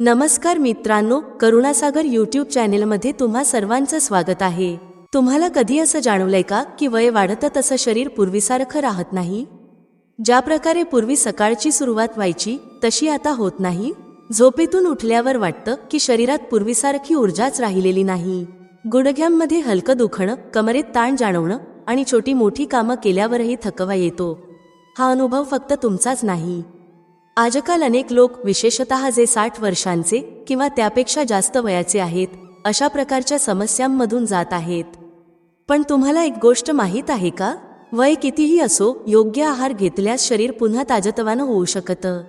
नमस्कार मित्रांनो करुणासागर यूट्यूब चॅनेलमध्ये तुम्हा सर्वांचं स्वागत आहे. तुम्हाला कधी असं जाणवलंय का की वय वाढतं तसं शरीर पूर्वीसारखं राहत नाही? ज्या प्रकारे पूर्वी सकाळची सुरुवात व्हायची तशी आता होत नाही. झोपेतून उठल्यावर वाटतं की शरीरात पूर्वीसारखी ऊर्जाच राहिलेली नाही. गुडघ्यांमध्ये हलकं दुखणं कमरेत ताण जाणवणं आणि छोटी मोठी कामं केल्यावरही थकवा येतो. हा अनुभव फक्त तुमचाच नाही. आजकाल अनेक लोक विशेषतः जे साठ वर्षांचे किंवा त्यापेक्षा जास्त वयाचे आहेत अशा प्रकारच्या समस्यांमधून जात आहेत. पण तुम्हाला एक गोष्ट माहीत आहे का? वय कितीही असो योग्य आहार घेतल्यास शरीर पुन्हा ताजतवानं होऊ शकतं.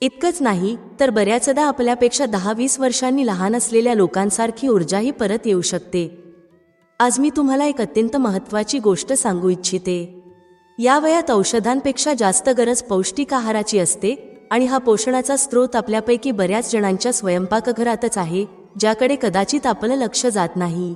इतकंच नाही तर बऱ्याचदा आपल्यापेक्षा दहा वीस वर्षांनी लहान असलेल्या लोकांसारखी ऊर्जाही परत येऊ शकते. आज मी तुम्हाला एक अत्यंत महत्त्वाची गोष्ट सांगू इच्छिते. या वयात औषधांपेक्षा जास्त गरज पौष्टिक आहाराची असते आणि हा पोषणाचा स्रोत आपल्यापैकी बऱ्याच जणांच्या स्वयंपाकघरातच आहे ज्याकडे कदाचित आपलं लक्ष जात नाही.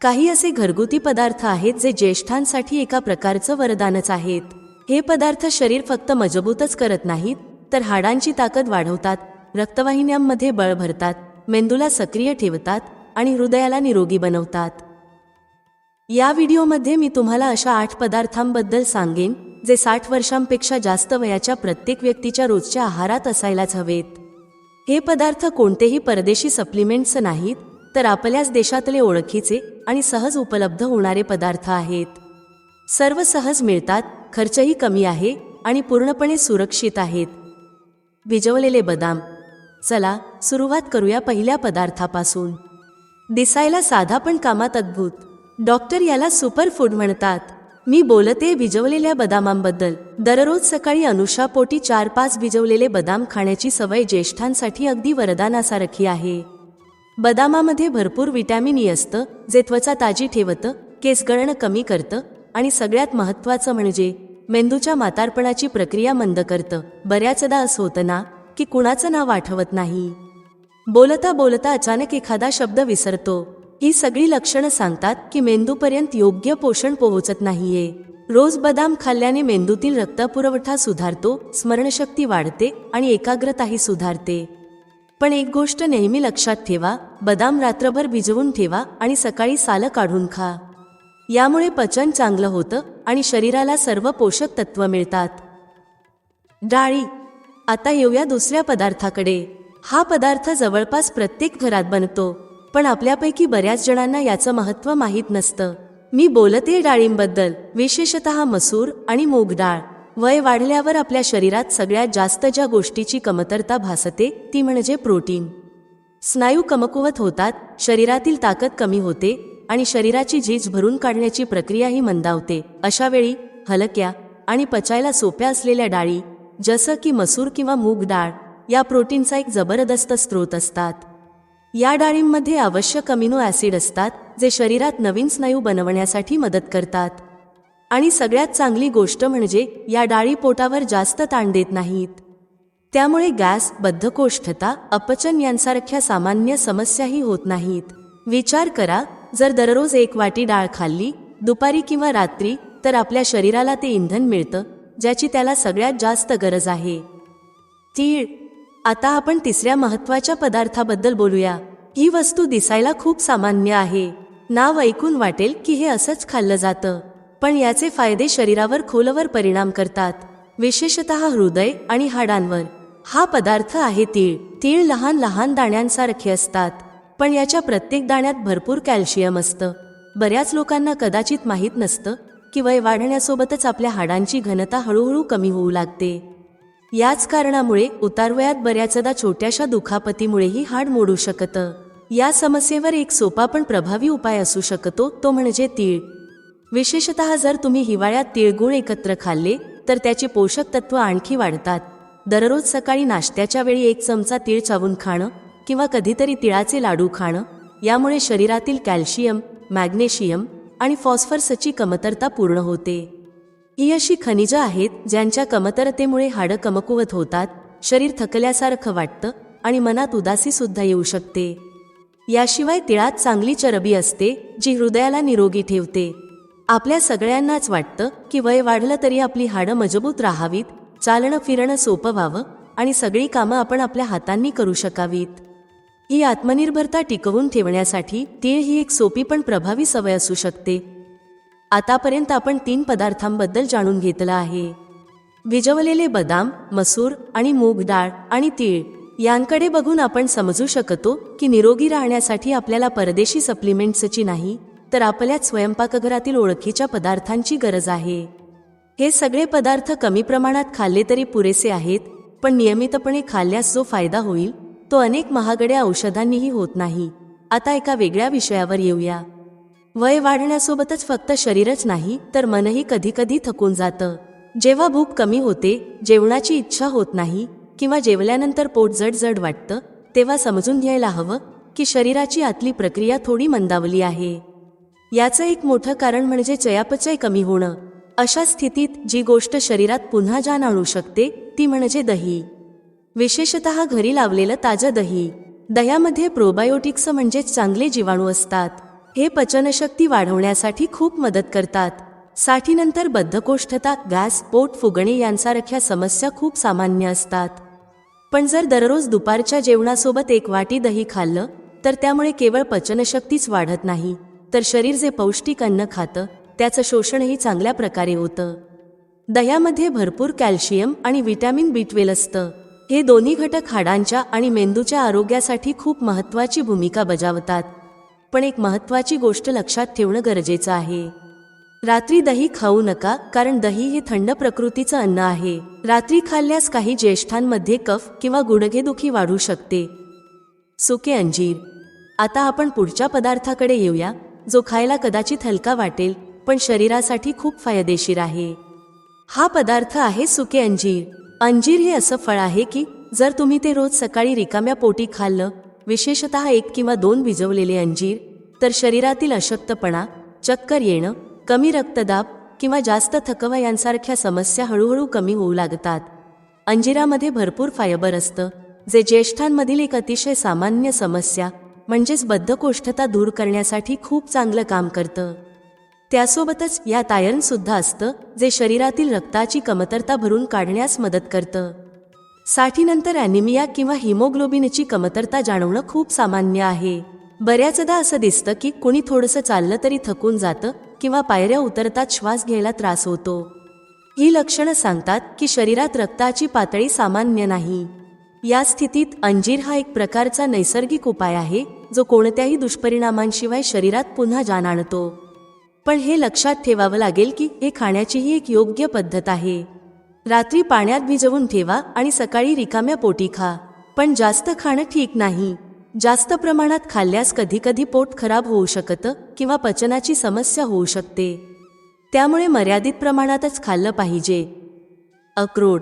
काही असे घरगुती पदार्थ आहेत जे ज्येष्ठांसाठी एका प्रकारचं वरदानच आहेत. हे पदार्थ शरीर फक्त मजबूतच करत नाहीत तर हाडांची ताकद वाढवतात रक्तवाहिन्यांमध्ये बळ भरतात मेंदूला सक्रिय ठेवतात आणि हृदयाला निरोगी बनवतात. या व्हिडिओमध्ये मी तुम्हाला अशा आठ पदार्थांबद्दल सांगेन जे साठ वर्षांपेक्षा जास्त वयाच्या प्रत्येक व्यक्तीच्या रोजच्या आहारात असायलाच हवेत. हे पदार्थ कोणतेही परदेशी सप्लिमेंट्स नाहीत तर आपल्याच देशातले ओळखीचे आणि सहज उपलब्ध होणारे पदार्थ आहेत. सर्व सहज मिळतात खर्चही कमी आहे आणि पूर्णपणे सुरक्षित आहेत. भिजवलेले बदाम. चला सुरुवात करूया पहिल्या पदार्थापासून. दिसायला साधा पण कामात अद्भुत. डॉक्टर याला सुपर फूड म्हणतात. मी बोलते भिजवलेल्या बदामांबद्दल. दररोज सकाळी अनुषा पोटी चार पाच भिजवलेले बदाम खाण्याची सवय ज्येष्ठांसाठी अगदी वरदानासारखी आहे. बदामामध्ये भरपूर विटॅमिन ई असतं जे त्वचा ताजी ठेवतं केसगळण कमी करतं आणि सगळ्यात महत्त्वाचं म्हणजे मेंदूच्या म्हातारपणाची प्रक्रिया मंद करतं. बऱ्याचदा असं होतं ना की कुणाचं नाव आठवत नाही. बोलता बोलता अचानक एखादा शब्द विसरतो. ही सगळी लक्षणं सांगतात की मेंदूपर्यंत योग्य पोषण पोहोचत नाहीये. रोज बदाम खाल्ल्याने मेंदूतील रक्तपुरवठा सुधारतो स्मरणशक्ती वाढते आणि एकाग्रताही सुधारते. पण एक गोष्ट नेहमी लक्षात ठेवा बदाम रात्रभर भिजवून ठेवा आणि सकाळी सालं काढून खा. यामुळे पचन चांगलं होतं आणि शरीराला सर्व पोषक तत्व मिळतात. डाळी. आता येऊया दुसऱ्या पदार्थाकडे. हा पदार्थ जवळपास प्रत्येक घरात बनतो. पण आपल्यापैकी बऱ्याच जणांना याचं महत्त्व माहीत नसतं. मी बोलते डाळींबद्दल. विशेषतः मसूर आणि मूग डाळ. वय वाढल्यावर आपल्या शरीरात सगळ्यात जास्त ज्या गोष्टीची कमतरता भासते ती म्हणजे प्रोटीन. स्नायू कमकुवत होतात शरीरातील ताकद कमी होते आणि शरीराची झीज भरून काढण्याची प्रक्रियाही मंदावते. अशा वेळी हलक्या आणि पचायला सोप्या असलेल्या डाळी जसं की मसूर किंवा मूग डाळ या प्रोटीनचा एक जबरदस्त स्रोत असतात. या डाळींमध्ये आवश्यक अमिनो ॲसिड असतात जे शरीरात नवीन स्नायू बनवण्यासाठी मदत करतात. आणि सगळ्यात चांगली गोष्ट म्हणजे या डाळी पोटावर जास्त ताण देत नाहीत. त्यामुळे गॅस बद्धकोष्ठता अपचन यांसारख्या सामान्य समस्याही होत नाहीत. विचार करा जर दररोज एक वाटी डाळ खाल्ली दुपारी किंवा रात्री तर आपल्या शरीराला ते इंधन मिळतं ज्याची त्याला सगळ्यात जास्त गरज आहे. तीळ आता आपण तिसऱ्या महत्त्वाच्या पदार्थाबद्दल बोलूया. ही वस्तू दिसायला खूप सामान्य आहे. नाव ऐकून वाटेल की हे असंच खाल्लं जातं. पण याचे फायदे शरीरावर खोलवर परिणाम करतात. विशेषतः हृदय आणि हाडांवर. हा पदार्थ आहे तीळ. तीळ लहान लहान दाण्यांसारखे असतात. पण याच्या प्रत्येक दाण्यात भरपूर कॅल्शियम असतं. बऱ्याच लोकांना कदाचित माहीत नसतं की वय वाढण्यासोबतच आपल्या हाडांची घनता हळूहळू कमी होऊ लागते. याच कारणामुळे उतारवयात बऱ्याचदा छोट्याशा दुखापतीमुळेही हाड मोडू शकतं. या समस्येवर एक सोपा पण प्रभावी उपाय असू शकतो तो म्हणजे तीळ. विशेषतः जर तुम्ही हिवाळ्यात तिळगुळ एकत्र खाल्ले तर त्याची पोषक तत्व आणखी वाढतात. दररोज सकाळी नाश्त्याच्या वेळी एक चमचा तीळ चावून खाणं किंवा कधीतरी तिळाचे लाडू खाणं यामुळे शरीरातील कॅल्शियम मॅग्नेशियम आणि फॉस्फरसची कमतरता पूर्ण होते. ही अशी खनिजं आहेत ज्यांच्या कमतरतेमुळे हाडं कमकुवत होतात शरीर थकल्यासारखं वाटतं आणि मनात उदासी सुद्धा येऊ शकते. याशिवाय तिळात चांगली चरबी असते जी हृदयाला निरोगी ठेवते. आपल्या सगळ्यांनाच वाटतं की वय वाढलं तरी आपली हाडं मजबूत राहावीत चालणं फिरणं सोपं व्हावं आणि सगळी कामं आपण आपल्या हातांनी करू शकावीत. ही आत्मनिर्भरता टिकवून ठेवण्यासाठी तीळ ही एक सोपी पण प्रभावी सवय असू शकते. आतापर्यंत आपण तीन पदार्थांबद्दल जाणून घेतलं आहे. भिजवलेले बदाम मसूर आणि मूग डाळ आणि तीळ यांकडे बघून आपण समजू शकतो की निरोगी राहण्यासाठी आपल्याला परदेशी सप्लिमेंट्सची नाही तर आपल्या स्वयंपाकघरातील ओळखीच्या पदार्थांची गरज आहे. हे सगळे पदार्थ कमी प्रमाणात खाल्ले तरी पुरेसे आहेत पण नियमितपणे खाल्ल्यास जो फायदा होईल तो अनेक महागड्या औषधांनीही होत नाही. आता एका वेगळ्या विषयावर येऊया. वय वाढण्यासोबतच फक्त शरीरच नाही तर मनही कधीकधी थकून जातं. जेव्हा भूक कमी होते जेवणाची इच्छा होत नाही किंवा जेवल्यानंतर पोट जड जड वाटतं तेव्हा समजून घ्यायला हवं की शरीराची आतली प्रक्रिया थोडी मंदावली आहे. याचं एक मोठं कारण म्हणजे चयापचय कमी होणं. अशा स्थितीत जी गोष्ट शरीरात पुन्हा जान आणू शकते ती म्हणजे दही. विशेषत घरी लावलेलं ताजं दही. दह्यामध्ये प्रोबायोटिक्स म्हणजेच चांगले जीवाणू असतात. हे पचनशक्ती वाढवण्यासाठी खूप मदत करतात. साठीनंतर बद्धकोष्ठता गॅस पोट फुगणे यांसारख्या समस्या खूप सामान्य असतात. पण जर दररोज दुपारच्या जेवणासोबत एक वाटी दही खाल्लं तर त्यामुळे केवळ पचनशक्तीच वाढत नाही. तर शरीर जे पौष्टिक अन्न खातं त्याचं शोषणही चांगल्या प्रकारे होतं. दह्यामध्ये भरपूर कॅल्शियम आणि विटॅमिन बी ट्वेल असतं. हे दोन्ही घटक हाडांच्या आणि मेंदूच्या आरोग्यासाठी खूप महत्त्वाची भूमिका बजावतात. पण एक महत्त्वाची गोष्ट लक्षात ठेवणं गरजेचं आहे. रात्री दही खाऊ नका कारण दही हे थंड प्रकृतीचं अन्न आहे. रात्री खाल्ल्यास काही ज्येष्ठांमध्ये कफ किंवा गुडघेदुखी वाढू शकते. सुके अंजीर. आता आपण पुढच्या पदार्थाकडे येऊया जो खायला कदाचित हलका वाटेल पण शरीरासाठी खूप फायदेशीर आहे. हा पदार्थ आहे सुके अंजीर. अंजीर हे असं फळ आहे की जर तुम्ही ते रोज सकाळी रिकाम्या पोटी खाल्लं विशेषत एक किंवा दोन भिजवलेले अंजीर तर शरीरातील अशक्तपणा चक्कर येणं कमी रक्तदाब किंवा जास्त थकवा यांसारख्या समस्या हळूहळू कमी होऊ लागतात. अंजिरामध्ये भरपूर फायबर असतं जे ज्येष्ठांमधील एक अतिशय सामान्य समस्या म्हणजेच बद्धकोष्ठता दूर करण्यासाठी खूप चांगलं काम करतं. त्यासोबतच यात आयर्नसुद्धा असतं जे शरीरातील रक्ताची कमतरता भरून काढण्यास मदत करतं. साठीनंतर ॲनिमिया किंवा हिमोग्लोबिनची कमतरता जाणवणं खूप सामान्य आहे. बऱ्याचदा असं दिसतं की कोणी थोडंसं चाललं तरी थकून जातं किंवा पायऱ्या उतरतात श्वास घ्यायला त्रास होतो. ही लक्षणं सांगतात की शरीरात रक्ताची पातळी सामान्य नाही. या स्थितीत अंजीर हा एक प्रकारचा नैसर्गिक उपाय आहे जो कोणत्याही दुष्परिणामांशिवाय शरीरात पुन्हा जाण आणतो पण हे लक्षात ठेवावं लागेल की हे खाण्याचीही एक योग्य पद्धत आहे. रात्री पाण्यात भिजवून ठेवा आणि सकाळी रिकाम्या पोटी खा. पण जास्त खाणं ठीक नाही. जास्त प्रमाणात खाल्ल्यास कधीकधी पोट खराब होऊ शकतं किंवा पचनाची समस्या होऊ शकते. त्यामुळे मर्यादित प्रमाणातच खाल्लं पाहिजे. अक्रोड.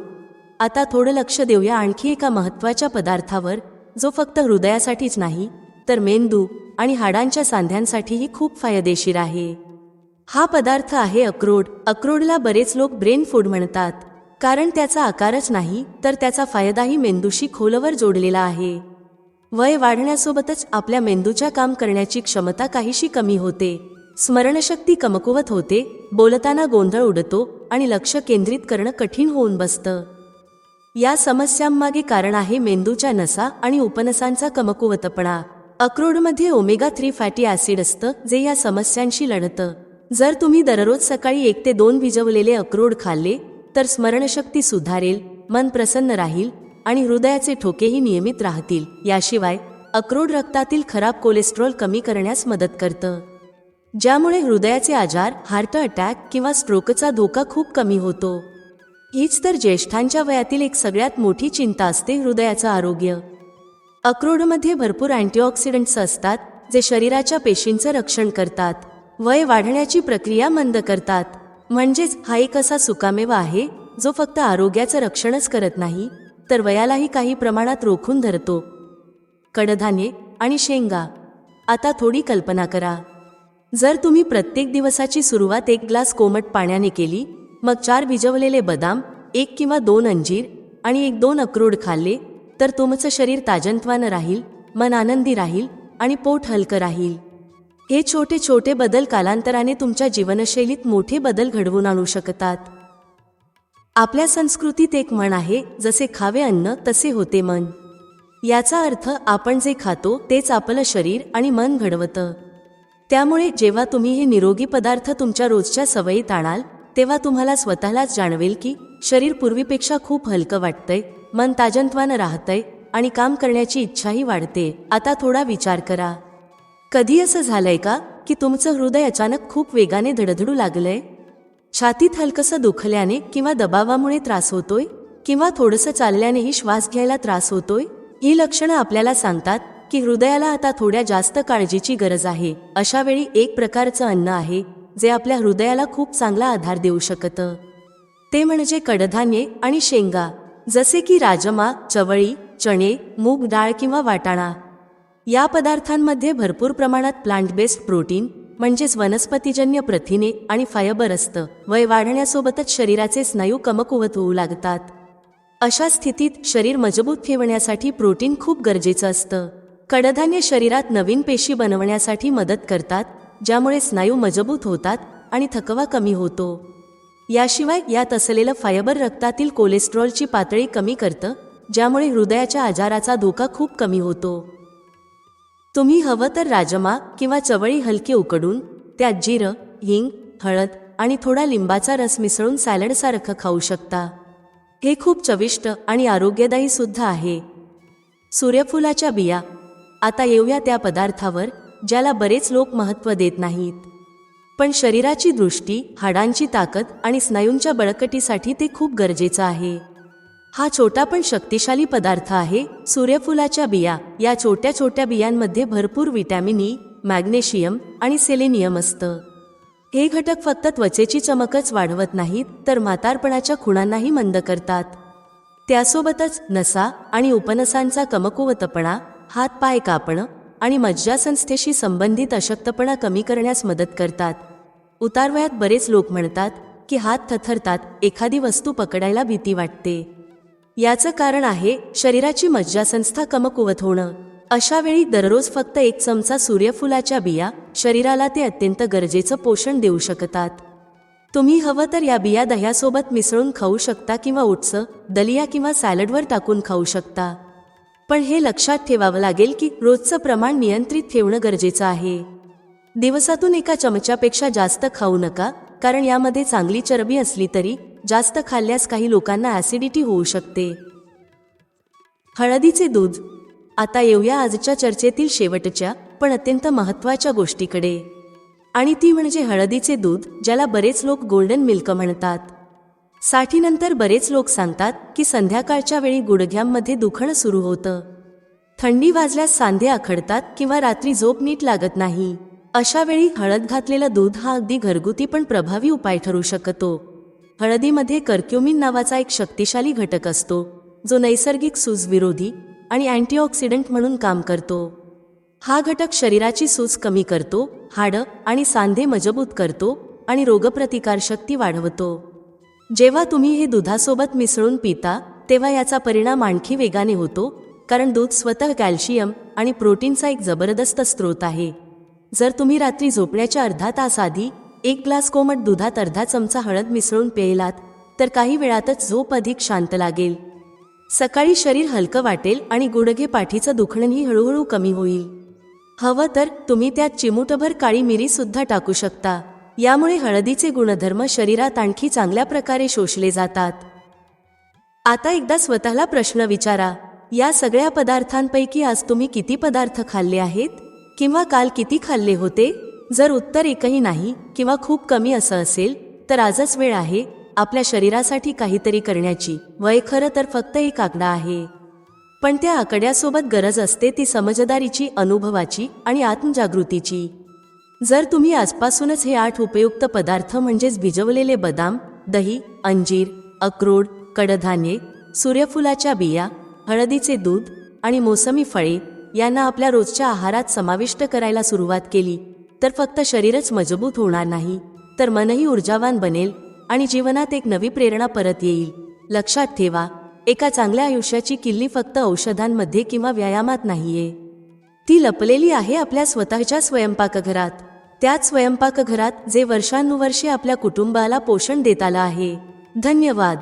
आता थोडं लक्ष देऊया आणखी एका महत्त्वाच्या पदार्थावर जो फक्त हृदयासाठीच नाही तर मेंदू आणि हाडांच्या सांध्यांसाठीही खूप फायदेशीर आहे. हा पदार्थ आहे अक्रोड. अक्रोडला बरेच लोक ब्रेन फूड म्हणतात. कारण त्याचा आकारच नाही तर त्याचा फायदाही मेंदूशी खोलवर जोडलेला आहे. वय वाढण्यासोबतच आपल्या मेंदूच्या काम करण्याची क्षमता काहीशी कमी होते. स्मरणशक्ती कमकुवत होते बोलताना गोंधळ उडतो आणि लक्ष केंद्रित करणं कठीण होऊन बसतं. या समस्यांमागे कारण आहे मेंदूच्या नसा आणि उपनसांचा कमकुवतपणा. अक्रोडमध्ये ओमेगा थ्री फॅटी ॲसिड असतं जे या समस्यांशी लढतं. जर तुम्ही दररोज सकाळी एक ते दोन भिजवलेले अक्रोड खाल्ले तर स्मरणशक्ती सुधारेल मन प्रसन्न राहील आणि हृदयाचे ठोकेही नियमित राहतील. याशिवाय अक्रोड रक्तातील खराब कोलेस्ट्रॉल कमी करण्यास मदत करतं. ज्यामुळे हृदयाचे आजार हार्ट अटॅक किंवा स्ट्रोकचा धोका खूप कमी होतो. हीच तर ज्येष्ठांच्या वयातील एक सगळ्यात मोठी चिंता असते हृदयाचं आरोग्य. अक्रोडमध्ये भरपूर अँटीऑक्सिडंट्स असतात जे शरीराच्या पेशींचं रक्षण करतात. वय वाढण्याची प्रक्रिया मंद करतात. म्हणजेच हा एक असा सुकामेवा आहे जो फक्त आरोग्याचं रक्षणच करत नाही तर वयालाही काही प्रमाणात रोखून धरतो. कडधान्ये आणि शेंगा. आता थोडी कल्पना करा. जर तुम्ही प्रत्येक दिवसाची सुरुवात एक ग्लास कोमट पाण्याने केली मग चार भिजवलेले बदाम एक किंवा दोन अंजीर आणि एक दोन अक्रोड खाल्ले तर तुमचं शरीर ताजंतवानं राहील मन आनंदी राहील आणि पोट हलकं राहील. हे छोटे छोटे बदल कालांतराने तुमच्या जीवनशैलीत मोठे बदल घडवून आणू शकतात. आपल्या संस्कृतीत एक म्हण आहे जसे खावे अन्न तसे होते मन. याचा अर्थ आपण जे खातो तेच आपलं शरीर आणि मन घडवतं. त्यामुळे जेव्हा तुम्ही हे निरोगी पदार्थ तुमच्या रोजच्या सवयीत आणाल तेव्हा तुम्हाला स्वतःलाच जाणवेल की शरीर पूर्वीपेक्षा खूप हलकं वाटतंय मन ताजंतवानं राहतंय आणि काम करण्याची इच्छाही वाढते. आता थोडा विचार करा. कधी असं झालंय का की तुमचं हृदय अचानक खूप वेगाने धडधडू लागलंय? छातीत हलकसं दुखल्याने किंवा दबावामुळे त्रास होतोय? किंवा थोडंसं चालल्यानेही श्वास घ्यायला त्रास होतोय? ही लक्षणं आपल्याला सांगतात की हृदयाला आता थोड्या जास्त काळजीची गरज आहे. अशा वेळी एक प्रकारचं अन्न आहे जे आपल्या हृदयाला खूप चांगला आधार देऊ शकतं. ते म्हणजे कडधान्ये आणि शेंगा. जसे की राजमा चवळी चणे मूग डाळ किंवा वाटाणा. या पदार्थांमध्ये भरपूर प्रमाणात प्लांट बेस्ड प्रोटीन म्हणजेच वनस्पतीजन्य प्रथिने आणि फायबर असतं. वय वाढण्यासोबतच शरीराचे स्नायू कमकुवत होऊ लागतात. अशा स्थितीत शरीर मजबूत ठेवण्यासाठी प्रोटीन खूप गरजेचं असतं. कडधान्य शरीरात नवीन पेशी बनवण्यासाठी मदत करतात ज्यामुळे स्नायू मजबूत होतात आणि थकवा कमी होतो. याशिवाय यात असलेलं फायबर रक्तातील कोलेस्ट्रॉलची पातळी कमी करतं ज्यामुळे हृदयाच्या आजाराचा धोका खूप कमी होतो. तुम्ही हवं तर राजमा किंवा चवळी हलकी उकडून त्यात जिरं हिंग हळद आणि थोडा लिंबाचा रस मिसळून सॅलडसारखं खाऊ शकता. हे खूप चविष्ट आणि आरोग्यदायी सुद्धा आहे. सूर्यफुलाच्या बिया. आता येऊया त्या पदार्थावर ज्याला बरेच लोक महत्त्व देत नाहीत. पण शरीराची दृष्टी हाडांची ताकद आणि स्नायूंच्या बळकटीसाठी ते खूप गरजेचं आहे. हा छोटा पण शक्तिशाली पदार्थ आहे सूर्यफुलाच्या बिया. या छोट्या छोट्या बियांमध्ये भरपूर विटॅमिन ई मॅग्नेशियम आणि सेलेनियम असतं. हे घटक फक्त त्वचेची चमकच वाढवत नाहीत तर म्हातारपणाच्या खुणांनाही मंद करतात. त्यासोबतच नसा आणि उपनसांचा कमकुवतपणा हात पाय कापणं आणि मज्जासंस्थेशी संबंधित अशक्तपणा कमी करण्यास मदत करतात. उतारवयात बरेच लोक म्हणतात की हात थथरतात एखादी वस्तू पकडायला भीती वाटते. याचं कारण आहे शरीराची मज्जासंस्था कमकुवत होणं. अशा वेळी दररोज फक्त एक चमचा सूर्यफुलाच्या बिया शरीराला ते अत्यंत गरजेचं पोषण देऊ शकतात. तुम्ही हवं तर या बिया दह्यासोबत मिसळून खाऊ शकता किंवा ओटचं दलिया किंवा सॅलडवर टाकून खाऊ शकता. पण हे लक्षात ठेवावं लागेल की रोजचं प्रमाण नियंत्रित ठेवणं गरजेचं आहे. दिवसातून एका चमच्यापेक्षा जास्त खाऊ नका कारण यामध्ये चांगली चरबी असली तरी जास्त खाल्ल्यास काही लोकांना ॲसिडिटी होऊ शकते. हळदीचे दूध. आता येऊया आजच्या चर्चेतील शेवटच्या पण अत्यंत महत्त्वाच्या गोष्टीकडे. आणि ती म्हणजे हळदीचे दूध ज्याला बरेच लोक गोल्डन मिल्क म्हणतात. साठीनंतर बरेच लोक सांगतात की संध्याकाळच्या वेळी गुडघ्यांमध्ये दुखणं सुरू होतं. थंडी वाजल्यास सांधे आखडतात किंवा रात्री झोप नीट लागत नाही. अशा वेळी हळद घातलेलं दूध हा अगदी घरगुती पण प्रभावी उपाय ठरू शकतो. हळदीमध्ये कर्क्युमिन नावाचा एक शक्तिशाली घटक असतो जो नैसर्गिक सूज विरोधी आणि अँटीऑक्सिडंट म्हणून काम करतो. हा घटक शरीराची सूज कमी करतो हाडं आणि सांधे मजबूत करतो आणि रोगप्रतिकारशक्ती वाढवतो. जेव्हा तुम्ही हे दुधासोबत मिसळून पिता तेव्हा याचा परिणाम आणखी वेगाने होतो कारण दूध स्वतः कॅल्शियम आणि प्रोटीनचा एक जबरदस्त स्रोत आहे. जर तुम्ही रात्री झोपण्याच्या अर्धा तास आधी एक ग्लास कोमट दुधात अर्धा चमचा हळद मिसळून प्यायलात तर काही वेळातच झोप अधिक शांत लागेल. सकाळी शरीर हलकं वाटेल आणि गुडघे पाठीचं दुखणंही हळूहळू कमी होईल. हवं तर तुम्ही त्यात चिमूटभर काळी मिरी सुद्धा टाकू शकता. यामुळे हळदीचे गुणधर्म शरीरात आणखी चांगल्या प्रकारे शोषले जातात. आता एकदा स्वतःला प्रश्न विचारा या सगळ्या पदार्थांपैकी आज तुम्ही किती पदार्थ खाल्ले आहेत? किंवा काल किती खाल्ले होते? जर उत्तर एकही नाही किंवा खूप कमी असं असेल तर आजच वेळ आहे आपल्या शरीरासाठी काहीतरी करण्याची. वय खरं तर फक्त एक आकडा आहे. पण त्या आकड्यासोबत गरज असते ती समजदारीची अनुभवाची आणि आत्मजागृतीची. जर तुम्ही आजपासूनच हे आठ उपयुक्त पदार्थ म्हणजेच भिजवलेले बदाम दही अंजीर अक्रोड कडधान्ये सूर्यफुलाच्या बिया हळदीचे दूध आणि मोसमी फळे यांना आपल्या रोजच्या आहारात समाविष्ट करायला सुरुवात केली. तर फक्त शरीरच मजबूत होणार नाही तर मनही ऊर्जावान बनेल आणि जीवनात एक नवी प्रेरणा परत येईल. लक्षात ठेवा एका चांगल्या आयुष्याची किल्ली फक्त औषधांमध्ये किंवा व्यायामात नाहीये. ती लपलेली आहे आपल्या स्वतःच्या स्वयंपाकघरात त्याच स्वयंपाकघरात जे वर्षानुवर्षे आपल्या कुटुंबाला पोषण देत आलं आहे. धन्यवाद.